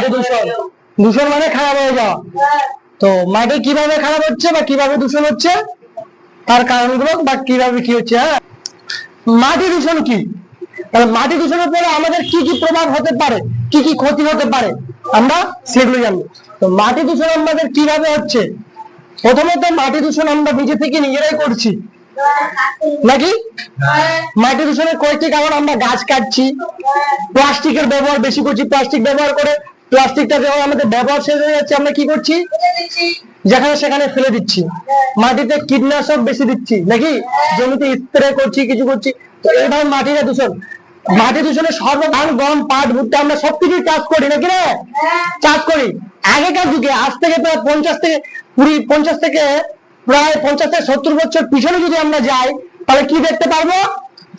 মাটি দূষণ। দূষণ মানে খারাপ হয়ে যাওয়া। তো মাটি কীভাবে খারাপ হচ্ছে বা কীভাবে দূষণ হচ্ছে? তার কারণগুলো বা কীভাবে কি হচ্ছে হ্যাঁ? মাটি দূষণ কি? তাহলে মাটি দূষণের পরে আমাদের কি কি প্রভাব হতে পারে? কি কি ক্ষতি হতে পারে? আমরা সেগুলো জানব। তো মাটি দূষণ আমাদের কীভাবে হচ্ছে? প্রথমত মাটি দূষণ আমরা নিজে থেকে নিজেরাই করছি। নাকি? মাটি দূষণের কয়েকটি কারণ আমরা গাছ কাটছি। প্লাস্টিকের ব্যবহার, বেশি করছি প্লাস্টিক ব্যবহার করে প্লাস্টিকটা যখন আমাদের ব্যবহার শেষ হয়ে যাচ্ছে আমরা কি করছি? যেখানে সেখানে ফেলে দিচ্ছি। মাটিতে কীটনাশক বেশি দিচ্ছি নাকি? জমিতে স্প্রে করছি কিছু করছি। তো এইভাবে মাটিটা দূষণ। মাটি দূষণের সর্বধান গম পাট ভুট্টা আমরা সবকিছু চাষ করি নাকি রে চাষ করি। আগেকার যুগে আজ থেকে প্রায় পঞ্চাশ থেকে কুড়ি পঞ্চাশ থেকে প্রায় পঞ্চাশ থেকে সত্তর বছর পিছনে যদি আমরা যাই তাহলে কি দেখতে পারব?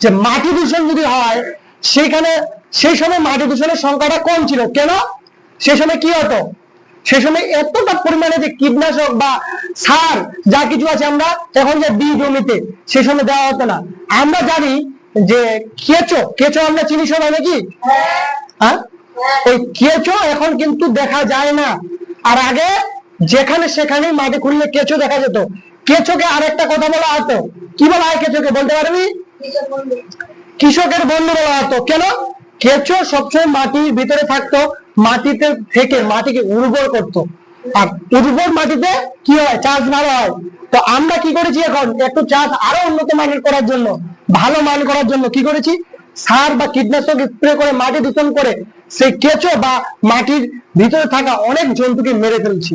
যে মাটি দূষণ যদি হয় সেখানে সেই সময় মাটি দূষণের সংখ্যাটা কম ছিল। কেন? সেই সময় কি হতো? সে সময় এতটা পরিমাণে যে কীটনাশক বা সার যা কিছু আছে আমরা এখন যে দিই জমিতে সে সময় দেওয়া হতো না। আমরা জানি যে কেঁচো কেঁচো আমরা চিনি সবাই নাকি? হ্যাঁ? ওই কেঁচো এখন কিন্তু দেখা যায় না। আর আগে যেখানে সেখানে মাটি খুঁড়লে কেঁচো দেখা যেত। কেঁচোকে আরেকটা কথা বলা হতো। কি বলা হয় কেঁচোকে বলতে পারবি? কৃষকের বন্ধু বলা হতো। কেন? কেঁচো সবসময় মাটির ভিতরে থাকতো। মাটিতে থেকে মাটিকে উর্বর করত। আর উর্বর মাটিতে কি হয়? চাষ ভালো হয়। তো আমরা কি করেছি এখন? একটু চাষ আরও উন্নত মানের করার জন্য ভালো মান করার জন্য কি করেছি? সার বা কীটনাশক স্প্রে করে মাটি দূষণ করে সেই কেঁচো বা মাটির ভিতরে থাকা অনেক জন্তুকে মেরে ফেলছি।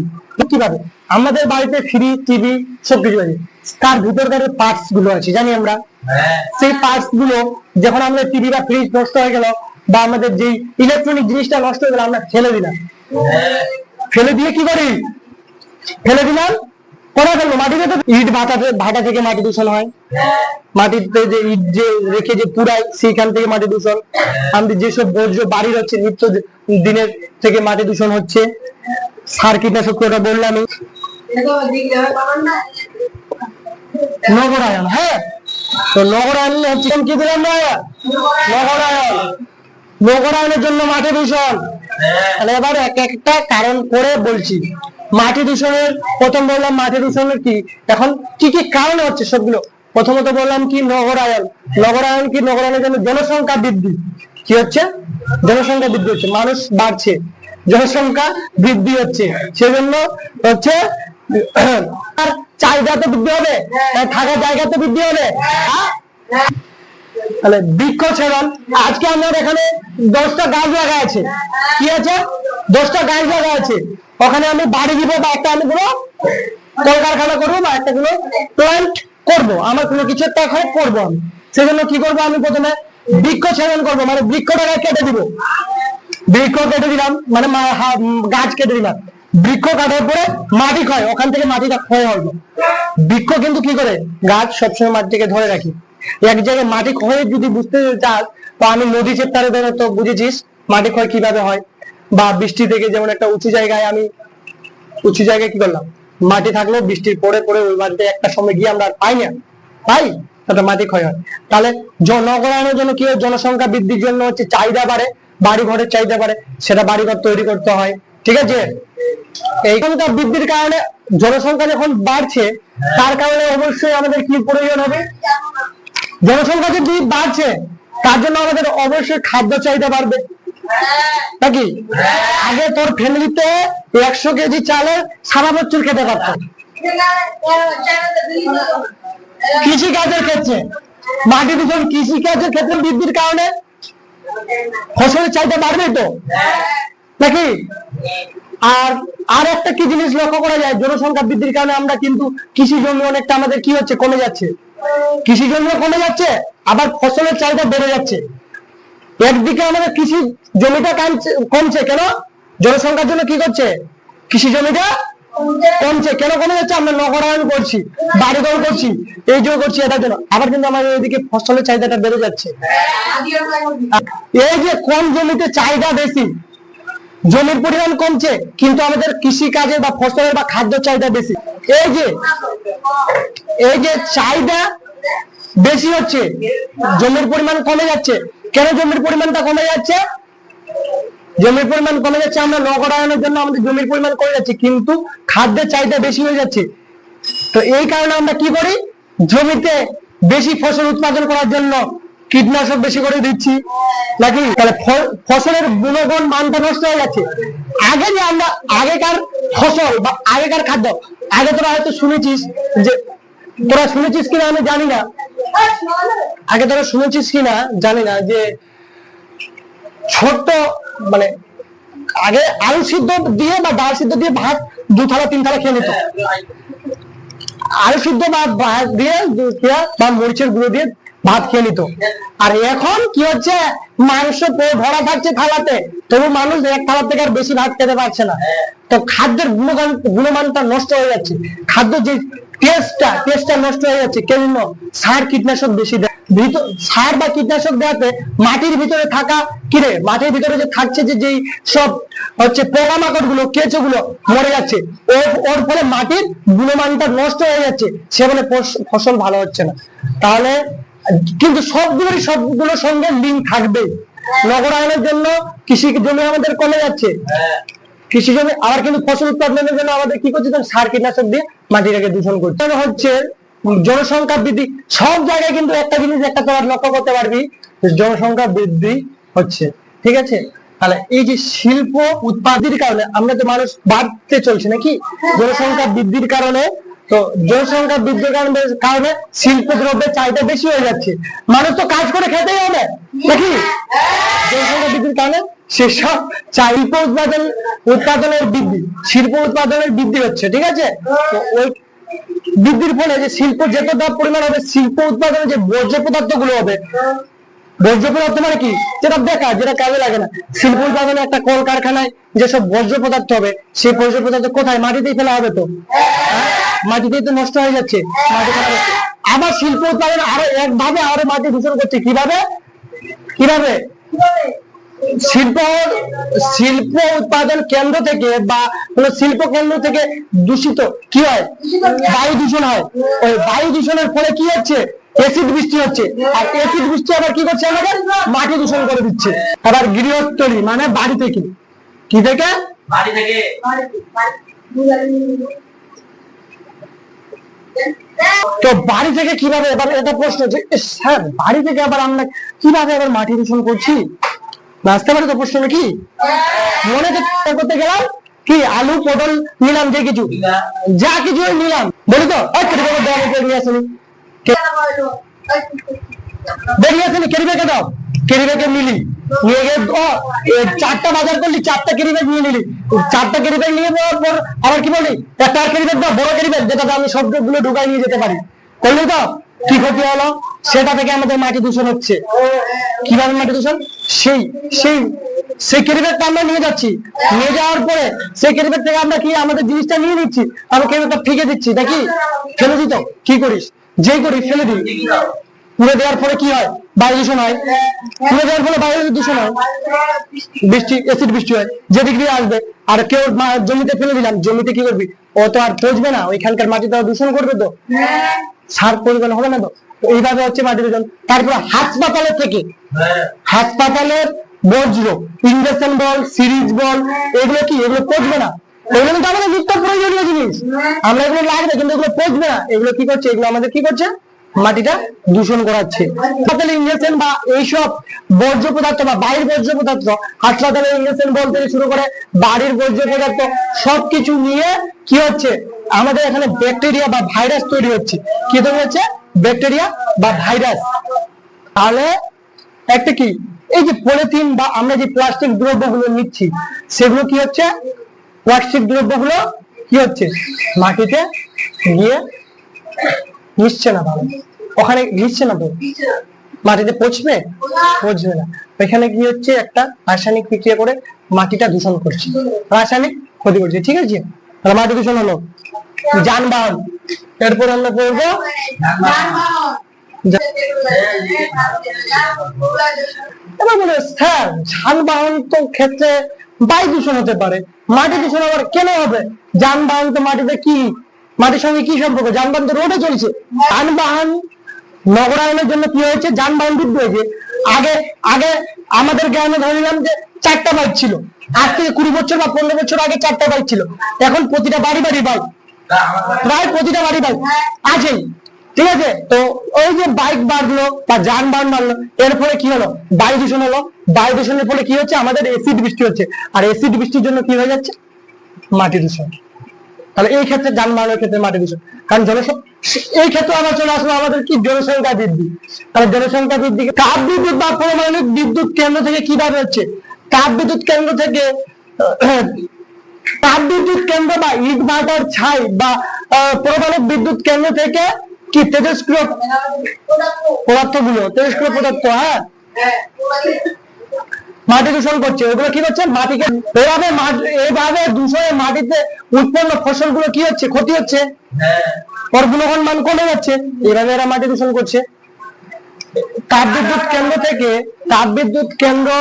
কীভাবে? আমাদের বাড়িতে ফ্রি টিভি সবকিছু আছে। তার ভিতরকার পার্টসগুলো আছে জানি আমরা? সেই পার্টসগুলো যখন আমাদের টিভি বা ফ্রিজ নষ্ট হয়ে গেল বা আমাদের যে ইলেকট্রনিক জিনিসটা নষ্ট হয়ে গেল আমরা ফেলে দিলাম। ফেলে দিয়ে কি করি? ফেলে দিলাম। কোথায় ফেলব মাটিতে তো ইট ভাটা ভাটা থেকে মাটি দূষণ হয়। মাটিতে যে ইট যে রেখে যে পুরাই সেইখান থেকে মাটি দূষণ। আমাদের যেসব বর্জ্য বাড়ির হচ্ছে, নিত্য দিনের থেকে মাটি দূষণ হচ্ছে। সার, কীটনাশক, ওটা বললামই নগরায়ন হ্যাঁ? তো নগরায়ন হচ্ছে, কি দিলাম নগরায়ন নগরায়নের জন্য মাটি দূষণ। তাহলে এবার এক একটা কারণ করে বলছি। মাটি দূষণের, প্রথম বললাম মাটি দূষণের কি? এখন কি কি কারণে হচ্ছে সবগুলো? প্রথমত বললাম কি নগরায়ন নগরায়ন কি? নগরায়নের জন্য জনসংখ্যা বৃদ্ধি। কি হচ্ছে? জনসংখ্যা বৃদ্ধি হচ্ছে, মানুষ বাড়ছে। জনসংখ্যা বৃদ্ধি হচ্ছে। সেজন্য হচ্ছে চাহিদা তো বৃদ্ধি হবে থাকার জায়গা তো বৃদ্ধি হবে? তাহলে বৃক্ষ ছেদন। আজকে আমাদের এখানে দশটা গাছ লাগা আছে। কি আছে? দশটা গাছ লাগা আছে। ওখানে আমি বাড়ি দিব বা একটা আমি কোনো কলকারখানা করব বা একটা কোনো প্ল্যান্ট করব। আমার কোনো কিছু একটা এখানে করব আমি। সেজন্য কি করব আমি প্রথমে বৃক্ষ ছেদন করব। মানে বৃক্ষটাকে কেটে দিব। বৃক্ষ কেটে দিলাম। মানে গাছ কেটে দিলাম। বৃক্ষ কাটার পরে মাটি ক্ষয়। ওখান থেকে মাটিটা ক্ষয় হলো বৃক্ষ কিন্তু কি করে? গাছ সবসময় মাটিকে ধরে রাখি। এক জায়গায় মাটি ক্ষয় যদি বুঝতে চাস তো আমি নদী চেপ্টারে ধরে তো বুঝেছিস মাটি ক্ষয় কীভাবে হয়? বা বৃষ্টি থেকে যেমন একটা উঁচু জায়গায় আমি, উঁচু জায়গায় কি করলাম? মাটি থাকল বৃষ্টির পরে পরে ওই মাটিতে একটা সময় গিয়ে আমরা পাই না। পাই? মাটি ক্ষয় হয়। তাহলে জ- নগরায়নের জন্য কি হয়? জনসংখ্যা বৃদ্ধির জন্য হচ্ছে চাহিদা বাড়ে বাড়ি ঘরের চাহিদা বাড়ে, সেটা বাড়িঘর তৈরি করতে হয়। ঠিক আছে? এইখানকার বৃদ্ধির কারণে জনসংখ্যা যখন বাড়ছে, তার কারণে অবশ্যই আমাদের কি প্রয়োজন হবে? জনসংখ্যা যদি বাড়ছে, তার জন্য আমাদের অবশ্যই খাদ্য চাহিদা বাড়বে। নাকি? আগে তোর ফ্যামিলিতে একশো কেজি চালের সারা বছর খেতে পারত। কৃষি কাজের ক্ষেত্রে। মাটি দূষণ কৃষি কাজের ক্ষেত্রে বৃদ্ধির কারণে ফসলের চাহিদা বাড়বে তো। নাকি? আর আর একটা কি জিনিস লক্ষ্য করা যায়? জনসংখ্যা বৃদ্ধির কারণে আমরা কিন্তু কৃষি জমি অনেকটা আমাদের কি হচ্ছে, কমে যাচ্ছে। কৃষি জমি কমে যাচ্ছে, আবার ফসলের চাহিদা বেড়ে যাচ্ছে। একদিকে আমাদের কৃষি জমিটা কমছে কেন? জনসংখ্যার জন্য কি করছে? কৃষি জমিটা কমছে। কেন কমে যাচ্ছে? আমরা নগরায়ন করছি, বাড়িঘর করছি, এই যে করছি, এটার জন্য। আবার কিন্তু আমাদের এদিকে ফসলের চাহিদাটা বেড়ে যাচ্ছে। এই যে কম জমিতে চাহিদা বেশি জমির পরিমাণ কমছে, কিন্তু আমাদের কৃষি কাজের বা ফসলের বা খাদ্য চাহিদা বেশি। এই যে এই যে চাহিদা বেশি হচ্ছে, জমির পরিমাণ কমে যাচ্ছে। কেন জমির পরিমাণটা কমে যাচ্ছে? জমির পরিমাণ কমে যাচ্ছে, আমরা নগরায়নের জন্য আমাদের জমির পরিমাণ কমে যাচ্ছে, কিন্তু খাদ্যের চাহিদা বেশি হয়ে যাচ্ছে। তো এই কারণে আমরা কি করি? জমিতে বেশি ফসল উৎপাদন করার জন্য কীটনাশক বেশি করে দিচ্ছি। নাকি? তাহলে ফসলের গুণগণ মানটা নষ্ট হয়ে যাচ্ছে। আগে যে আমরা, আগেকার ফসল বা আগেকার খাদ্য, আগে তোরা হয়তো শুনেছিস যে, তোরা শুনেছিস কিনা আমি জানি না। আগে তোরা শুনেছিস কিনা জানি না যে, ছোট্ট মানে আগে আলু সিদ্ধ দিয়ে বা ডাল সিদ্ধ দিয়ে ভাত দু থালা তিন থালা খেয়ে নিত। আলু সিদ্ধ বা ভাত দিয়ে বা মরিচের গুঁড়ো দিয়ে ভাত খেয়ে নিত। আর এখন কি হচ্ছে? মাংস ভরা থাকছে থালাতে। তবু মানুষ এক থালা থেকে আর বেশি ভাত খেতে পারছে না। তো খাদ্যের গুণগান, গুণমানটা নষ্ট হয়ে যাচ্ছে। খাদ্য যে টেস্টটা টেস্টটা নষ্ট হয়ে যাচ্ছে। কেন সার কীটনাশক বেশি সার বা কীটনাশক দেওয়াতে মাটির ভিতরে থাকা কিরে? মাটির ভিতরে যে থাকছে যে, যেই সব হচ্ছে পোকামাকড়গুলো কেঁচো গুলো মরে যাচ্ছে। ওর ফলে মাটির গুণমানটা নষ্ট হয়ে যাচ্ছে। সে বলে ফসল ভালো হচ্ছে না। তাহলে কিন্তু সবগুলোরই সবগুলোর সঙ্গে লিঙ্ক থাকবে। নগরায়নের জন্য কৃষি জমি আমাদের কমে যাচ্ছে। কৃষি জমি আবার কিন্তু ফসল উৎপাদনের জন্য আমাদের কি করছে? সার কীটনাশক দিয়ে মাটিটাকে দূষণ করছে। হচ্ছে জনসংখ্যা বৃদ্ধি। সব জায়গায় কিন্তু একটা জিনিস একটা তোরা লক্ষ্য করতে পারবি জনসংখ্যা বৃদ্ধি হচ্ছে। ঠিক আছে? তাহলে এই যে শিল্প উৎপাদির কারণে আমরা তো মানুষ বাড়তে চলছে নাকি? জনসংখ্যা বৃদ্ধির কারণে তো জনসংখ্যা বৃদ্ধির কারণে কারণে শিল্প দ্রব্যের চাহিদা বেশি হয়ে যাচ্ছে। মানুষ তো কাজ করে খেতেই হবে, নাকি? জনসংখ্যা বৃদ্ধির কারণে সেসব শিল্প উৎপাদন, উৎপাদনের বৃদ্ধি, শিল্প উৎপাদনের বৃদ্ধি হচ্ছে, ঠিক আছে? তো ওই বৃদ্ধির ফলে যে শিল্প যতটা পরিমাণ হবে, শিল্প উৎপাদনে যে বর্জ্য পদার্থগুলো হবে, বর্জ্য পদার্থ মানে কি? যেটা বেকার, যেটা কাজে লাগে না। শিল্প উৎপাদনে একটা কলকারখানায় যেসব বর্জ্য পদার্থ হবে, সেই বর্জ্য পদার্থ কোথায়? মাটিতেই ফেলা হবে তো? হ্যাঁ? মাটিতেই তো নষ্ট হয়ে যাচ্ছে। আবার শিল্প উৎপাদন আরও একভাবে আরও মাটি দূষণ করছে। কীভাবে? কীভাবে? শিল্প শিল্প উৎপাদন কেন্দ্র থেকে বা কোনো শিল্প কেন্দ্র থেকে দূষিত কি হয়? বায়ু দূষণ হয়। ওই বায়ু দূষণের ফলে কি হচ্ছে? এসিড বৃষ্টি হচ্ছে। আর এসিড বৃষ্টি আবার কি করছে আমাদের? মাটি দূষণ করে দিচ্ছে। আবার গৃহস্থলী মানে বাড়ি থেকে। কি থেকে? বাড়ি থেকে। তো বাড়ি থেকে কীভাবে এবার, এটা প্রশ্ন যে স্যার, বাড়ি থেকে আবার আমরা কীভাবে আবার মাটি দূষণ করছি? নাচতে পারে তো প্রশ্ন নাকি? মনে করতে গেলাম কি, আলু, পটল নিলাম, যে কিছু। যা কিছু নিলাম। বলি তো দেওয়া আসেনি। বেরিয়ে আসেনি কেরি ব্যাগে দাও। কেরি ব্যাগে নিলি নিয়ে গিয়ে চারটা বাজার করলি, চারটা কেরি ব্যাগ নিয়ে নিলি। চারটা কেরি ব্যাগ নিয়ে যাওয়ার পর আবার কি বলি? একটা কেরি ব্যাগ দাও, বড় কেরি ব্যাগ যেটাতে আমি সবগুলো ঢুকাই নিয়ে যেতে পারি। করলি তো? কি ক্ষতি হলো? সেটা থেকে আমাদের মাটি দূষণ হচ্ছে। কীভাবে মাটি দূষণ? সেই সেই সেই ক্যারিব্যাগটা আমরা নিয়ে যাচ্ছি। নিয়ে যাওয়ার পরে সেই ক্যারিব্যাগ থেকে আমরা কি আমাদের জিনিসটা নিয়ে নিচ্ছি? আমরা ক্যারিব্যাগটা ফেঁকে দিচ্ছি। নাকি ফেলে দিত কি করিস? যেই করি ফেলে দিই। পুড়ে দেওয়ার ফলে কি হয়? বায়ু দূষণ হয়। পুড়ে দেওয়ার ফলে বায়ু দূষণ হয়। বৃষ্টি এসিড বৃষ্টি হয়। যেদিক দিয়ে আসবে, আর কেউ জমিতে ফেলে দিলাম, জমিতে কি করবি? ও তো আর পচবে না, ওইখানকার মাটি তো দূষণ করবে তো। সার পরিমাণ হবে না তো। তো এইভাবে হচ্ছে মাটি দূষণ। তারপরে হাসপাতালের থেকে, হাসপাতালের বজ্র ইঞ্জেকশন বল, সিরিজ বল, এগুলো কি? এগুলো পচবে না। এগুলো কিন্তু আমাদের নিত্য প্রয়োজনীয় জিনিস। আমরা এগুলো লাগবে, কিন্তু এগুলো পচবে না। এগুলো কি করছে? এগুলো আমাদের কি করছে? মাটিটা দূষণ করাচ্ছে। হাসপাতালে ইঞ্জেকশন বা এইসব বর্জ্য পদার্থ বা বাড়ির বর্জ্য পদার্থ হাসপাতালে ইঞ্জেকশন বল থেকে শুরু করে বাড়ির বর্জ্য পদার্থ সবকিছু নিয়ে কি হচ্ছে? আমাদের এখানে ব্যাকটেরিয়া বা ভাইরাস তৈরি হচ্ছে। কি তৈরি হচ্ছে? ব্যাকটেরিয়া বা ভাইরাস। তাহলে একটা কি? এই যে পলিথিন বা আমরা যে প্লাস্টিক দ্রব্যগুলো নিচ্ছি, সেগুলো কি হচ্ছে? প্লাস্টিক দ্রব্যগুলো কি হচ্ছে? মাটিতে গিয়ে মিশছে না ভালো ওখানে মিশছে না তো মাটিতে পচবে? পচবে না। ওইখানে কি হচ্ছে একটা রাসায়নিক বিক্রিয়া করে মাটিটা দূষণ করছে। রাসায়নিক ক্ষতি করছে, ঠিক আছে? মাটি দূষণ হলো। যানবাহন। এরপর আমরা করব এবার স্যার, যানবাহন তো ক্ষেত্রে বায়ু দূষণ হতে পারে। মাটি দূষণ আবার কেন হবে? যানবাহন তো মাটিতে কি মাটির সঙ্গে কি সম্পর্ক? যানবাহন তো রোডে চলছে। যানবাহন নগরায়নের জন্য কি হয়েছে? যানবাহন বৃদ্ধি হয়েছে। আগে আগে আমাদের গ্রামে ধরে নিলাম যে চারটা বাইক ছিল। আজ থেকে কুড়ি বছর বা পনেরো বছর আগে চারটা বাইক ছিল। এখন প্রতিটা বাড়ি বাড়ি বাইক প্রায় প্রতিটা বাড়ি বাইক আছেই। ঠিক আছে? তো ওই যে বাইক বাড়লো বা যানবাহন বাড়লো, এর ফলে কি হলো? বায়ু দূষণ হলো। বায়ু দূষণের ফলে কি হচ্ছে? আমাদের এসিড বৃষ্টি হচ্ছে। আর এসিড বৃষ্টির জন্য কি হয়ে যাচ্ছে? মাটি দূষণ। তাহলে এই ক্ষেত্রে যানবাহনের ক্ষেত্রে মাটি দূষণ। কারণ জনসংখ্যা এই ক্ষেত্রে আবার চলে আসলো আমাদের কি? জনসংখ্যা বৃদ্ধি। তাহলে জনসংখ্যা বৃদ্ধি তাপ বিদ্যুৎ বা পারমাণবিক বিদ্যুৎ কেন্দ্র থেকে কীভাবে হচ্ছে? তাপ বিদ্যুৎ কেন্দ্র থেকে তাপ বিদ্যুৎ কেন্দ্র বা ইট ভাটার ছাই বা আহ, পারমাণবিক বিদ্যুৎ কেন্দ্র থেকে কি? তেজস্ক্রিয় পদার্থগুলো তেজস্ক্রিয় পদার্থ হ্যাঁ? মাটি দূষণ করছে। ওগুলো কি করছে মাটিকে এভাবে এভাবে দূষণে মাটিতে উৎপন্ন ফসলগুলো কি হচ্ছে? ক্ষতি হচ্ছে? ওর গুণগণ মান কমে যাচ্ছে। এভাবে এরা মাটি দূষণ করছে। তাপবিদ্যুৎ কেন্দ্র থেকে তাপবিদ্যুৎ কেন্দ্র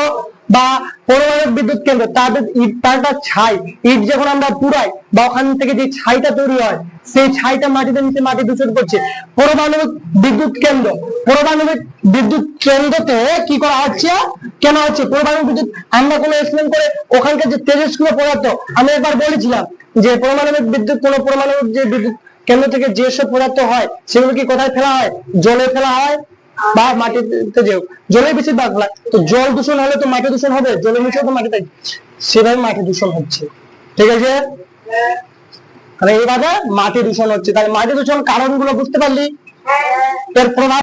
বা পরমাণবিক বিদ্যুৎ কেন্দ্র তাপ ইট পাল্টা ছাই, ইট যখন আমরা পুরাই বা ওখান থেকে যে ছাইটা তৈরি হয়, সেই ছাইটা মাটিতে নিচে মাটি দূষণ করছে। পরমাণবিক বিদ্যুৎ কেন্দ্র পরমাণবিক বিদ্যুৎ কেন্দ্রতে কি করা হচ্ছে? কেন হচ্ছে? পরমাণবিক বিদ্যুৎ আমরা কোনো এক্সপ্লেন করে ওখানকার যে তেজস্ক্রিয় পদার্থ, আমি একবার বলেছিলাম যে পরমাণবিক বিদ্যুৎ, কোনো পরমাণবিক যে বিদ্যুৎ কেন্দ্র থেকে যেসব পদার্থ হয় সেগুলো কি কোথায় ফেলা হয়? জলে ফেলা হয় বা মাটিতে যেও। জলে বেশিরভাগ ফেলা তো জল দূষণ হলে তো মাটি দূষণ হবে জলে মিশে তো মাটিতে সেভাবে মাটি দূষণ হচ্ছে। ঠিক আছে? তাহলে এইভাবে মাটি দূষণ হচ্ছে। তাহলে মাটি দূষণ কারণগুলো বুঝতে পারলি? এর প্রভাব